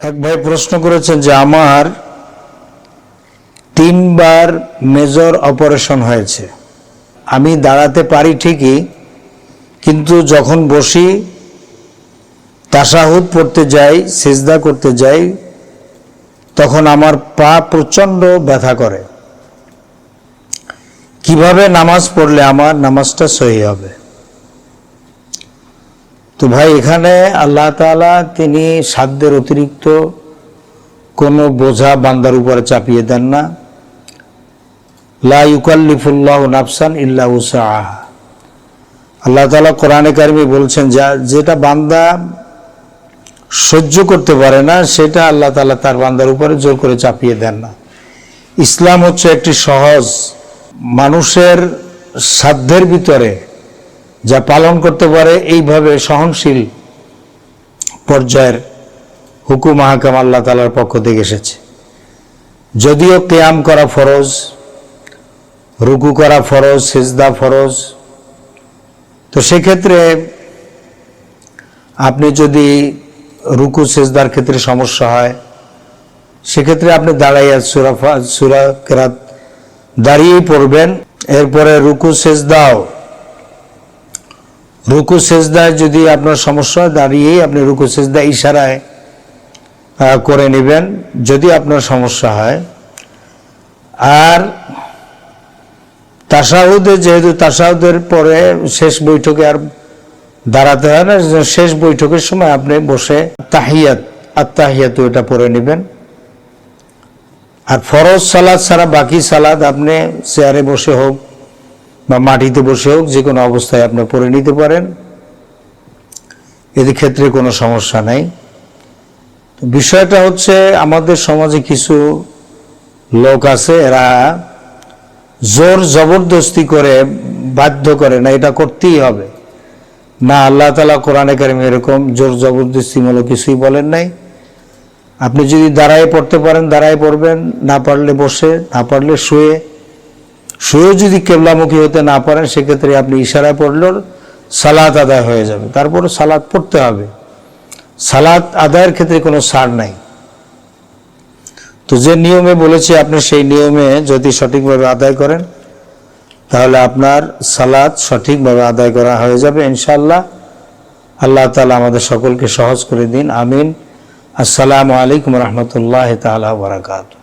এক ভাই প্রশ্ন করেছেন যে আমার তিনবার মেজর অপারেশন হয়েছে। আমি দাঁড়াতে পারি ঠিকই, কিন্তু যখন বসি, তাসাহুদ পড়তে যাই, সেজদা করতে যাই, তখন আমার পা প্রচণ্ড ব্যথা করে। কীভাবে নামাজ পড়লে আমার নামাজটা সহি হবে? তো ভাই, এখানে আল্লাহ তাআলা তিনি সাধ্যের অতিরিক্ত কোনো বোঝা বান্দার উপরে চাপিয়ে দেন না। লা ইউকাল্লিফুল্লাহ নাফসান ইল্লা উসাহ আল্লাহ তালা কোরআনে কারিমে বলছেন, যা, যেটা বান্দা সহ্য করতে পারে না, সেটা আল্লাহ তালা তার বান্দার উপরে জোর করে চাপিয়ে দেন না। ইসলাম হচ্ছে একটি সহজ মানুষের সাধ্যের ভিতরে যা পালন করতে পারে, এইভাবে সহনশীল পর্যায়ের হুকুম হাকাম আল্লাহ তালার পক্ষ থেকে এসেছে। যদিও কেয়াম করা ফরজ, রুকু করা ফরজ, সেজদা ফরজ, তো সেক্ষেত্রে আপনি যদি রুকু, সেজদার ক্ষেত্রে সমস্যা হয়, সেক্ষেত্রে আপনি দাঁড়াইয়া সুরাফা সুরা কেরাত দাঁড়িয়েই পড়বেন। এরপরে রুকু, সেজদাও রুকু সেজদায় যদি আপনার সমস্যা দাঁড়িয়েই আপনি রুকু সেজদা ইশারায় করে নেবেন, যদি আপনার সমস্যা হয়। আর তাসাহুদে যেহেতু তাসাহুদের পরে শেষ বৈঠকে আর দাঁড়াতে হয় না শেষ বৈঠকের সময় আপনি বসে তাহিয়াত আর তাহিয়াত এটা পড়ে নেবেন। আর ফরজ সালাদ ছাড়া বাকি সালাদ আপনি চেয়ারে বসে হোক বা মাটিতে বসে হোক যে কোনো অবস্থায় আপনি পরে নিতে পারেন। এদের ক্ষেত্রে কোনো সমস্যা নাই। বিষয়টা হচ্ছে, আমাদের সমাজে কিছু লোক আছে, এরা জোর জবরদস্তি করে বাধ্য করে না, এটা করতেই হবে। না, আল্লাহ তালা কোরআনে কারিম এরকম জোর জবরদস্তিমূলক কিছুই বলেন নাই। আপনি যদি দাঁড়ায় পড়তে পারেন, দাঁড়ায় পড়বেন, না পারলে বসে, না পারলে শুয়ে শুয়েও যদি কেবলামুখী হতে না পারেন, সেক্ষেত্রে আপনি ইশারায় পড়লেও সালাত আদায় হয়ে যাবে। তারপর সালাত পড়তে হবে। সালাত আদায়ের ক্ষেত্রে কোনো ছাড় নাই। তো যে নিয়মে বলেছি, আপনি সেই নিয়মে যদি সঠিকভাবে আদায় করেন, তাহলে আপনার সালাদ সঠিকভাবে আদায় করা হয়ে যাবে ইনশাল্লাহ আল্লাহ তালা আমাদের সকলকে সহজ করে দিন। আমিন। আসসালামু আলাইকুম রহমতুল্লাহ তালা বারাকাতু